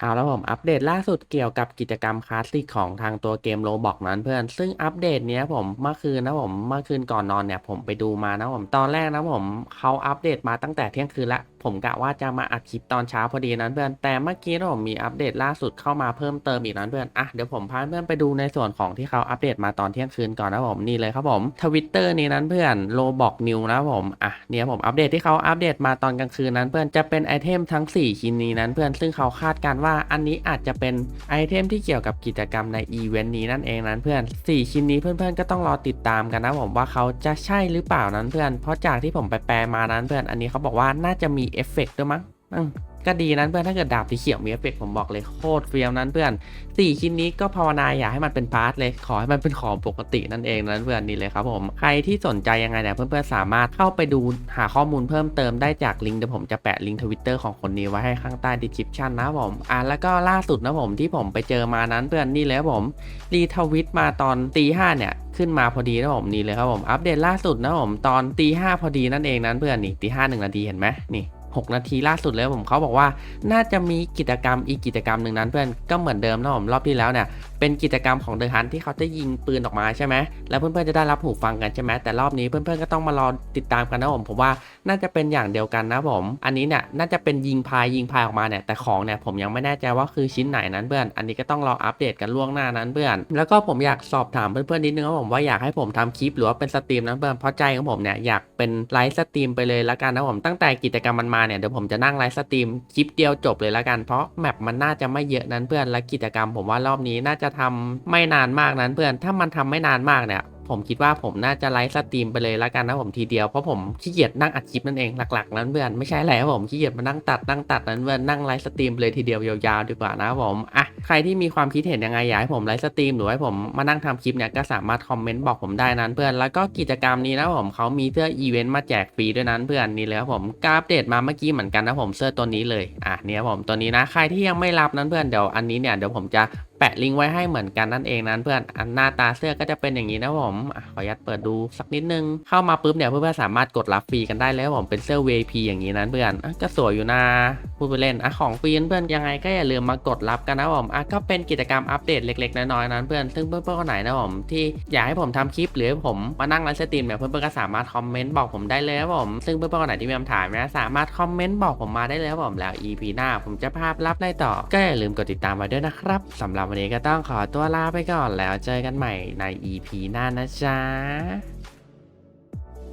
เอาแล้วผมอัปเดตล่าสุดเกี่ยวกับกิจกรรมคลาสสิกของทางตัวเกมโ o บอกนั้นเพื่อน ซึ่งอัปเดตเนี้ยผมเมื่อคืนนะผมเมื่อคืนก่อนนอนเนี่ยผมไปดูมานะผมตอนแรกนะผมเขาอัปเดตมาตั้งแต่เที่ยงคืนละผมกะว่าจะมาอัดคลิปตอนเช้าพอดีนั้นเพื่อนแต่เมื่อกี้นะผมมีอัปเดตล่าสุดเข้ามาเพิ่มเติมอีกนั้นเพื่อนอะเดี๋ยวผมพาเพื่อนไปดูในส่วนของที่เขาอัปเดตมาตอนเที่ยงคืนก่อนนะผมนี่เลยครับผมทวิตเตอร์นี้นั้นเพื่อนโลบอกนิวนะผมอะเนี่ยผมอัปเดตที่เขาอัปเดตมาตอนกลางคืนนั้นเพื่อนจะเป็นไอเทมทั้ง 4 ชิ้นนี้นั้นเพื่อนซึ่งเขาคาดการณ์ว่าอันนี้อาจจะเป็นไอเทมที่เกี่ยวกับกิจกรรมในอีเวนต์นี้นั่นเองนั้นเพื่อน 4 ชิ้นนี้เพื่อนๆก็ต้องรอติดตามกันนะผมว่าเขาจะใช่หรือเปล่านั้นเพื่อน เพราะจากที่ผมไปแปลมานั้นเพื่อนอันนี้เขาบอกว่าน่าจะมีเอฟเฟกต์ด้วยมั้ง ก็ดีนั้นเพื่อนถ้าเกิดดาบสีเขียวมีเอฟเฟกต์ผมบอกเลยโคตรเฟี้ยวนั้นเพื่อนสี่ชิ้นนี้ก็ภาวนาอย่าให้มันเป็นพาร์ทเลยขอให้มันเป็นของปกตินั่นเองนั้นเพื่อนนี่เลยครับผมใครที่สนใจยังไงเนี่ยเพื่อนๆสามารถเข้าไปดูหาข้อมูลเพิ่มเติมได้จากลิงก์เดี๋ยวผมจะแปะลิงก์ทวิตเตอร์ของคนนี้ไว้ให้ข้างใต้ดีคริปชันนะผมอะแล้วก็ล่าสุดนะผมที่ผมไปเจอมานั้นเพื่อนนี่เลยครับผมรีทวิตมาตอนตีห้าเนี่ยขึ้นมาพอดีนะผมนี่เลยครับผมอัปเดตล่าสุดนะผมตอนตีห้าพอดีนั่นเองนั้นเพื่อนนี่ตีห้าหนึ่งนาทีเห็นไหมนี่ 6 นาทีล่าสุดเลยผมเขาบอกว่าน่าจะมีกิจกรรมอีกกิจกรรมหนึ่งนั้นเพื่อนก็เหมือนเดิมนะผมรอบที่แล้วเนี่ยเป็นกิจกรรมของเดอะฮันที่เขาจะยิงปืนออกมาใช่ไหมแล้วเพื่อนๆจะได้รับหูฟังกันใช่ไหมแต่รอบนี้เพื่อนๆก็ต้องมารอติดตามกันนะผมผมว่าน่าจะเป็นอย่างเดียวกันนะผม อันนี้เนี่ยน่าจะเป็นยิงพายยิงพายออกมาเนี่ยแต่ของเนี่ยผมยังไม่แน่ใจว่าคือชิ้นไหนนั้นเพื่อน อันนี้ก็ต้องรออัปเดตกันล่วงหน้านั้นเพื่อน แล้วก็ผมอยากสอบถามเพื่อนๆนิดนึงว่าผมว่าอยากให้ผมทำคลิปหรือว่าเป็นสตรีมนั้นเพื่อนเพราะใจของผมเนี่ยอยากเป็นไลฟ์สตรีมไปเลยละกันนะผมตั้งแต่กิจกรรมมันมาเนี่ยเดี๋ยวผมจะนั่งไลฟ์สตรีมคลิปเดียวจบเลยละกันเพราะแมปมันน่าจะไม่เยอะนั้นเพื่อนและกิจกรรม ผมว่ารอบนี้น่าจะทำไม่นานมากนั้นเพื่อนถ้ามันทำไม่นานมากเนี่ย ผมคิดว่าผมน่าจะไลฟ์สตรีมไปเลยละกันนะผมทีเดียวเพราะผมขี้เกียจนั่งอัดคลิปนั่นเองหลักๆนั้นเพื่อนไม่ใช่อะไรครับผมขี้เกียจมานั่งตัดนั่งตัดนั้นเพื่อนนั่งไลฟ์สตรีมเลยทีเดียวยาวๆดีกว่านะผมอะใครที่มีความคิดเห็นยังไงอยากให้ผมไลฟ์สตรีมหรือให้ผมมานั่งทำคลิปเนี่ยก็สามารถคอมเมนต์บอกผมได้นั้นเพื่อนแล้วก็กิจกรรมนี้นะผมเขามีเสื้ออีเวนต์มาแจกฟรีด้วยนั้นเพื่อนนี่เลยครับผมกราฟเดตมาเมื่อกี้เหมือนกันนะผมเสื้อตัวนี้เลยอะเนี่ยครับผมตัวนี้นะใครที่ยังไม่รับนั้นเพื่อนเดี๋ยวอันนี้เนี่ยเดี๋ยวผมจะ แปะลิงก์ไว้ให้เหมือนกันนั่นเองนั้นเพื่อนอันหน้าตาเสื้อก็จะเป็นอย่างนี้นะผมอขออนุญาตเปิดดูสักนิดนึง เข้ามาปุ๊บเนี่ยเพื่อนๆสามารถกดรับฟรีกันได้เลยครับผมเป็นเสื้อ VIP อย่างนี้นั้นเพื่อนอก็สวยอยู่นะพูดไปเล่นอะของฟรีเพื่อนยังไงก็อย่าลืมมากดรับกันนะผมอะก็เป็นกิจกรรมอัปเดตเล็กๆน้อยๆนั้นเพื่อนซึ่งเพื่อนๆคนไหนนะผมที่อยากให้ผมทำคลิป หรือผมมานั่งไลฟ์สตรีมเนี่ยเพื่อนๆก็สามารถคอมเมนต์บอกผมได้เลยครับผมซึ่งเพื่อนๆคนไหนที่มีคำถามนะสามารถคอมเมนต์บอกผมมาได้เลยครับผมแล้ว EP หน้าผมจะพาไปรับอะไรต่อ ก็อย่าลืมกดติดตามไว้ด้วยนะครับสำหรับวันนี้ก็ต้องขอตัวลาไปก่อนแล้วเจอกันใหม่ใน EP หน้านะจ๊ะ